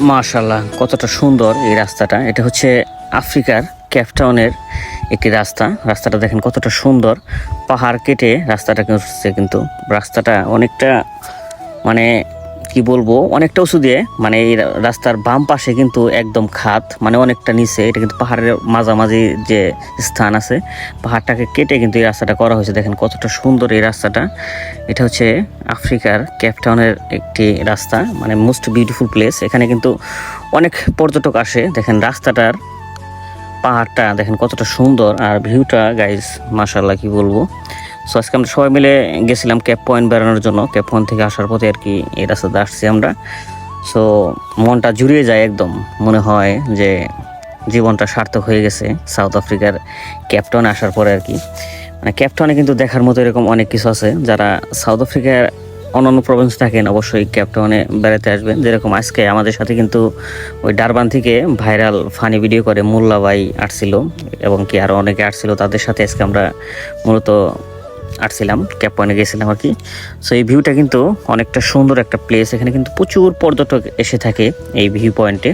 মাশাল্লাহ কতটা সুন্দর এই রাস্তাটা। এটা হচ্ছে আফ্রিকার ক্যাপটাউনের একটি রাস্তা। রাস্তাটা দেখেন কতটা সুন্দর। পাহাড় কেটে রাস্তাটা কিন্তু রাস্তাটা অনেকটা মানে কি বলব, অনেকটা উঁচু দিয়ে মানে এই রাস্তার বাম পাশে কিন্তু একদম খাত মানে অনেকটা নিচে, এটা কিন্তু পাহাড়ের মাঝামাঝি যে স্থান আছে, পাহাড়টাকে কেটে কিন্তু এই রাস্তাটা করা হয়েছে। দেখেন কতটা সুন্দর এই রাস্তাটা। এটা হচ্ছে আফ্রিকার ক্যাপটাউনের একটি রাস্তা মানে মোস্ট বিউটিফুল প্লেস। এখানে কিন্তু অনেক পর্যটক আসে। দেখেন রাস্তাটার পাহাড়টা, দেখেন কতটা সুন্দর। আর ভিউটা গাইজ মাশাল্লাহ কি বলব। সো আজকে আমরা সবাই মিলে গেছিলাম ক্যাপ পয়েন্ট বেড়ানোর জন্য। ক্যাপ পয়েন্ট থেকে আসার পথে আর কি এই রাস্তাতে আসছি আমরা। সো মনটা জুড়িয়ে যায় একদম। মনে হয় যে জীবনটা সার্থক হয়ে গেছে সাউথ আফ্রিকার ক্যাপটাউনে আসার পরে আর কি। মানে ক্যাপটাউনে কিন্তু দেখার মতো এরকম অনেক কিছু আছে। যারা সাউথ আফ্রিকার অন্যান্য প্রভিন্স থাকেন, অবশ্যই ক্যাপটাউনে বেড়াতে আসবেন। যেরকম আজকে আমাদের সাথে কিন্তু ওই ডারবান থেকে ভাইরাল ফানি ভিডিও করে মোল্লা ভাই আসছিল এবং কি আরও অনেকে আসছিল, তাদের সাথে আজকে আমরা মূলত আসছিলাম ক্যাপ পয়েন্টে গেছিলাম আর কি। সো এই ভিউটা কিন্তু অনেকটা সুন্দর একটা প্লেস এখানে কিন্তু প্রচুর পর্যটক এসে থাকে এই ভিউ পয়েন্টে